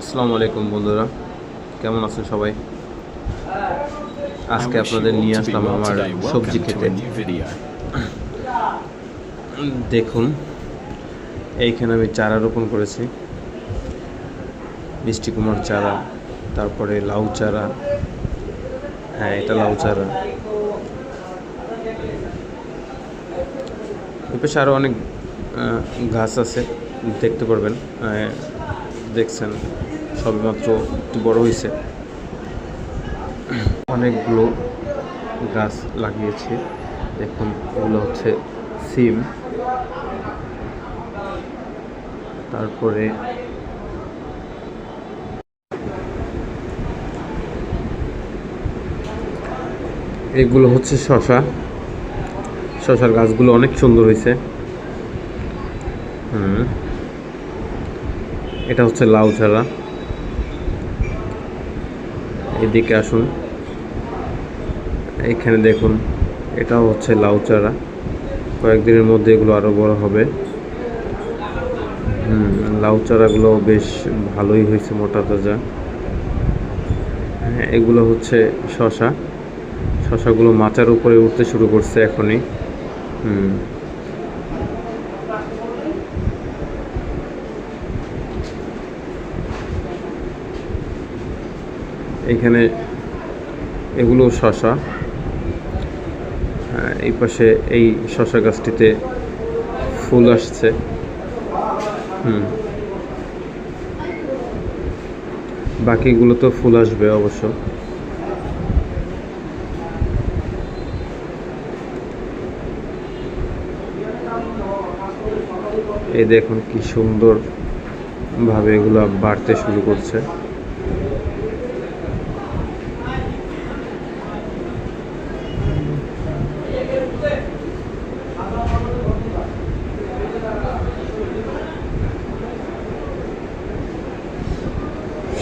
আসসালামু আলাইকুম বন্ধুরা। কেমন আছেন সবাই? আজকে আপনাদের নিয়ে আসলাম আমার সবজি খেতে। দেখুন এইখানে আমি চারা রোপণ করেছি। মিষ্টি কুমার চারা তারপরে লাউ চারা। হ্যাঁ এটা লাউ চারা। এ পাশে আরও অনেক গাছ আছে দেখতে পারবেন। দেখছেন। সবেমাত্র একটু বড় হয়েছে। অনেকগুলো গাছ লাগিয়েছি। দেখুন এগুলো হচ্ছে সিম। তারপরে এগুলো হচ্ছে শশা। শশার গাছগুলো অনেক সুন্দর হয়েছে। হুম। এটা হচ্ছে লাউ চারা এদিকে আসুন। এখানে দেখুন, এটাও হচ্ছে লাউ চারা। কয়েকদিনের মধ্যে এগুলো আরও বড় হবে। হুম, লাউ চারাগুলো বেশ ভালোই হয়েছে মোটা তাজা। হ্যাঁ এগুলো হচ্ছে শশা। শশাগুলো মাচার উপরে উঠতে শুরু করছে এখনই। হুম। এখানে এগুলো শশা। হ্যাঁ, এই পাশে এই শশা গাছটিতে ফুল আসছে। হুম। বাকিগুলো তো ফুল আসবে অবশ্য। এই দেখুন কি সুন্দর ভাবে এগুলো বাড়তে শুরু করছে।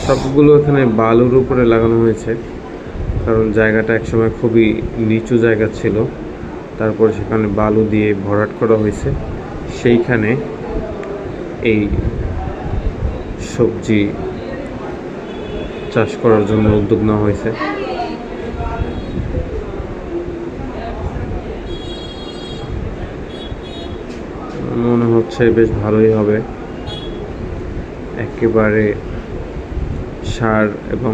সবগুলো এখানে বালুর উপরে লাগানো হয়েছে। কারণ জায়গাটা একসময় খুবই নিচু জায়গা ছিল। তারপর সেখানে বালু দিয়ে ভরাট করা হয়েছে। সেইখানে এই সবজি চাষ করার জন্য উদ্যোগ নেওয়া হয়েছে। মনে হচ্ছে বেশ ভালোই হবে। একেবারে সার এবং